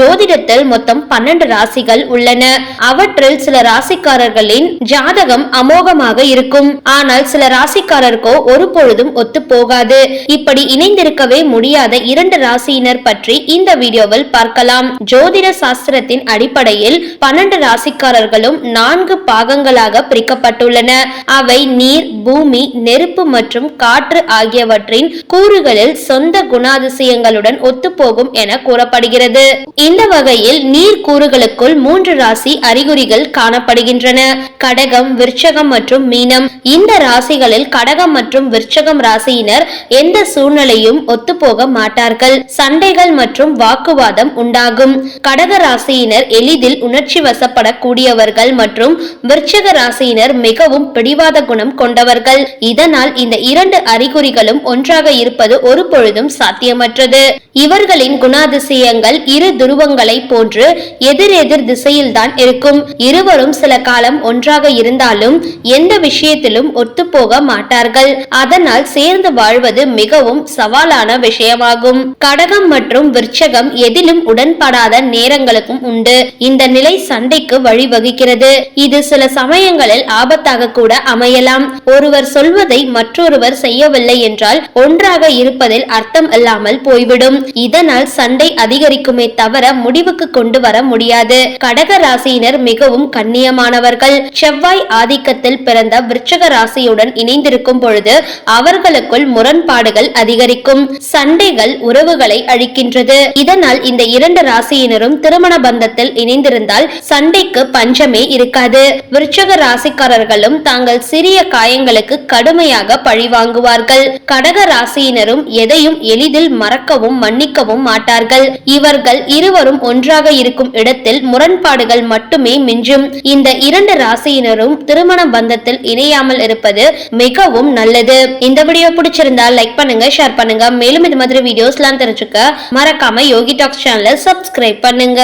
ஜோதிடத்தில் மொத்தம் பன்னெண்டு ராசிகள் உள்ளன. அவற்றில் சில ராசிக்காரர்களின் ஜாதகம் அமோகமாக இருக்கும். ஆனால் சில ராசிக்காரருக்கோ ஒரு பொழுதும் ஒத்து போகாது. இப்படி இணைந்திருக்கவே முடியாத இரண்டு ராசியினர் பற்றி இந்த வீடியோவில் பார்க்கலாம். ஜோதிட சாஸ்திரத்தின் அடிப்படையில் பன்னெண்டு ராசிக்காரர்களும் நான்கு பாகங்களாக பிரிக்கப்பட்டுள்ளன. அவை நீர் பூமி நெருப்பு மற்றும் காற்று ஆகியவற்றின் கூறுகளில் சொந்த குணாதிசயங்களுடன் ஒத்துப்போகும் என கூறப்படுகிறது. இந்த வகையில் நீர் கூறுகளுக்குள் மூன்று ராசி அறிகுறிகள் காணப்படுகின்றன. கடகம் விருச்சகம் மற்றும் மீனம். இந்த ராசிகளில் கடகம் மற்றும் விருச்சகம் ராசியினர் எந்த சூழ்நிலையும் ஒத்துப்போக மாட்டார்கள். சண்டைகள் மற்றும் வாக்குவாதம் உண்டாகும். கடக ராசியினர் எளிதில் உணர்ச்சி வசப்படக்கூடியவர்கள் மற்றும் விருச்சக ராசியினர் மிகவும் பிடிவாத குணம் கொண்டவர்கள். இதனால் இந்த இரண்டு அறிகுறிகளும் ஒன்றாக இருப்பது ஒரு பொழுதும் சாத்தியமற்றது. இவர்களின் குணாதிசயங்கள் இரு உருவங்களை போன்று எதிரெதிர் திசையில்தான் இருக்கும். இருவரும் சில காலம் ஒன்றாக இருந்தாலும் எந்த விஷயத்திலும் ஒத்துப்போக மாட்டார்கள். அதனால் சேர்ந்து வாழ்வது மிகவும் சவாலான விஷயமாகும். கடகம் மற்றும் விருச்சகம் எதிலும் உடன்படாத நேரங்களுக்கும் உண்டு. இந்த நிலை சண்டைக்கு வழிவகுக்கிறது. இது சில சமயங்களில் ஆபத்தாக கூட அமையலாம். ஒருவர் சொல்வதை மற்றொருவர் செய்யவில்லை என்றால் ஒன்றாக இருப்பதில் அர்த்தம் இல்லாமல் போய்விடும். இதனால் சண்டை அதிகரிக்குமே தவிர முடிவுக்கு கொண்டு வர முடியாது. கடக ராசியினர் மிகவும் கண்ணியமானவர்கள். செவ்வாய் ஆதிக்கத்தில் பிறந்த விருச்சக ராசியுடன் இணைந்திருக்கும் பொழுது அவர்களுக்குள் முரண்பாடுகள் அதிகரிக்கும். சண்டைகள் உறவுகளை அழிக்கின்றது. இதனால் இந்த இரண்டு ராசியினரும் திருமண பந்தத்தில் இணைந்திருந்தால் சண்டைக்கு பஞ்சமே இருக்காது. விருச்சக ராசிக்காரர்களும் தாங்கள் சிறிய காயங்களுக்கு கடுமையாக பழி வாங்குவார்கள். கடக ராசியினரும் எதையும் எளிதில் மறக்கவும் மன்னிக்கவும் மாட்டார்கள். இவர்கள் இருவரும் ஒன்றாக இருக்கும் இடத்தில் முரண்பாடுகள் மட்டுமே மிஞ்சும். இந்த இரண்டு ராசியினரும் திருமண பந்தத்தில் இணையாமல் இருப்பது மிகவும் நல்லது. இந்த வீடியோ பிடிச்சிருந்தா லைக் பண்ணுங்க ஷேர் பண்ணுங்க. மேலும் இது மாதிரி வீடியோஸ்லாம் தெரிஞ்சுக்க மறக்காம யோகி டாக்ஸ் சேனலை சப்ஸ்கிரைப் பண்ணுங்க.